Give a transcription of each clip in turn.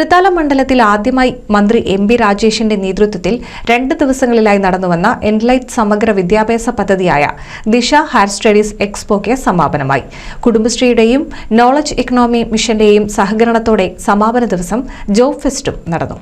തൃത്താല മണ്ഡലത്തിൽ ആദ്യമായി മന്ത്രി എം ബി രാജേഷിന്റെ നേതൃത്വത്തിൽ രണ്ട് ദിവസങ്ങളിലായി നടന്നുവന്ന എൻലൈറ്റ് സമഗ്ര വിദ്യാഭ്യാസ പദ്ധതിയായ ദിശ ഹയർ സ്റ്റഡീസ് എക്സ്പോയ്ക്ക് സമാപനമായി. കുടുംബശ്രീയുടെയും നോളജ് ഇക്കണോമി മിഷന്റെയും സഹകരണത്തോടെ സമാപന ദിവസം ജോബ് ഫെസ്റ്റും നടന്നു.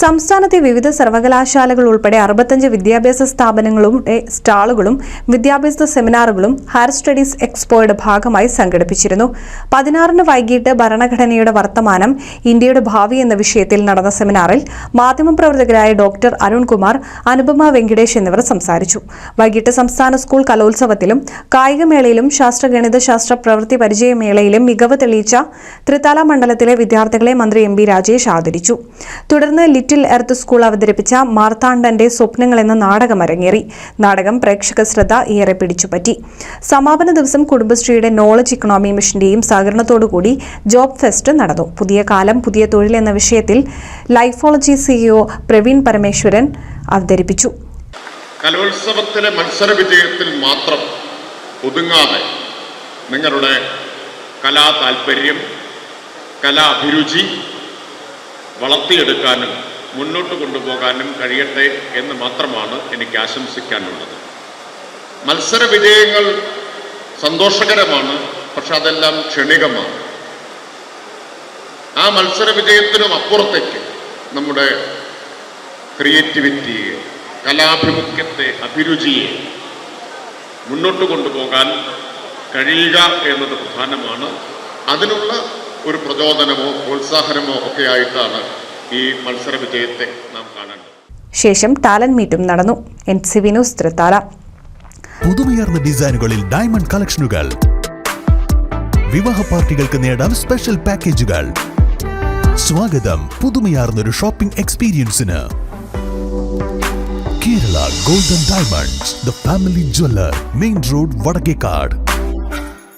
സംസ്ഥാനത്തെ വിവിധ സർവകലാശാലകൾ ഉൾപ്പെടെ അറുപത്തഞ്ച് വിദ്യാഭ്യാസ സ്ഥാപനങ്ങളുടെ സ്റ്റാളുകളും വിദ്യാഭ്യാസ സെമിനാറുകളും ഹയർ സ്റ്റഡീസ് എക്സ്പോയുടെ ഭാഗമായി സംഘടിപ്പിച്ചിരുന്നു. പതിനാറിന് വൈകിട്ട് ഭരണഘടനയുടെ വർത്തമാനം ഇന്ത്യയുടെ ഭാവി എന്ന വിഷയത്തിൽ നടന്ന സെമിനാറിൽ മാധ്യമപ്രവർത്തകരായ ഡോക്ടർ അരുൺകുമാർ അനുപമ വെങ്കിടേഷ് എന്നിവർ സംസാരിച്ചു. വൈകിട്ട് സംസ്ഥാന സ്കൂൾ കലോത്സവത്തിലും കായികമേളയിലും ശാസ്ത്ര ഗണിത ശാസ്ത്ര പ്രവൃത്തി പരിചയമേളയിലും മികവ് തെളിയിച്ച തൃത്താല മണ്ഡലത്തിലെ വിദ്യാർത്ഥികളെ മന്ത്രി എം രാജേഷ് ആദരിച്ചു. തുടർന്ന് ലിറ്റിൽ എർത്ത് സ്കൂൾ അവതരിപ്പിച്ച മാർത്താണ്ഡന്റെ സ്വപ്നങ്ങൾ എന്ന നാടകം അരങ്ങേറി. നാടകം പ്രേക്ഷക ശ്രദ്ധ ഏറെ പിടിച്ചുപറ്റി. സമാപന ദിവസം കുടുംബശ്രീയുടെ നോളജ് ഇക്കണോമി മിഷന്റെയും സഹകരണത്തോടുകൂടി ജോബ് ഫെസ്റ്റ് നടന്നു. പുതിയ കാലം പുതിയ തൊഴിൽ എന്ന വിഷയത്തിൽ ലൈഫോളജി സിഇഒ പ്രവീൺ പരമേശ്വരൻ അവതരിപ്പിച്ചു. കലോത്സവത്തിലെ മത്സര വിജയത്തിൽ മാത്രം ഒതുങ്ങാതെ നിങ്ങളുടെ കലാ താല്പര്യം കലാഭിരുചി വളർത്തിയെടുക്കാനും മുന്നോട്ട് കൊണ്ടുപോകാനും കഴിയട്ടെ എന്ന് മാത്രമാണ് എനിക്ക് ആശംസിക്കാനുള്ളത്. മത്സര വിജയങ്ങൾ സന്തോഷകരമാണ് പക്ഷെ അതെല്ലാം ക്ഷണികമാണ്. ആ മത്സര വിജയത്തിനും അപ്പുറത്തേക്ക് നമ്മുടെ ക്രിയേറ്റിവിറ്റിയെ കലാഭിമുഖ്യത്തെ അഭിരുചിയെ മുന്നോട്ട് കൊണ്ടുപോകാൻ കഴിയുക എന്നത് പ്രധാനമാണ്. അതിനുള്ള ഒരു പ്രചോദനമോ പ്രോത്സാഹനമോ ഒക്കെ ആയിട്ടാണ് ഈ മത്സര വിജയത്തെ നാം കാണേണ്ടത് ശേഷം ടാലന്റ് മീറ്റും നടന്നു. N C Vinos news Thrithala. പുതുമയാർന്ന ഡിസൈനുകളിൽ ഡയമണ്ട് കളക്ഷനുകൾ. വിവാഹ പാർട്ടികൾക്ക് നേടാം സ്പെഷ്യൽ പാക്കേജുകൾ. സ്വാഗതം പുതുമയാർന്നൊരു shopping എക്സ്പീരിയൻസിന്. Kerala golden diamonds the family jeweller main road Vadakkekad.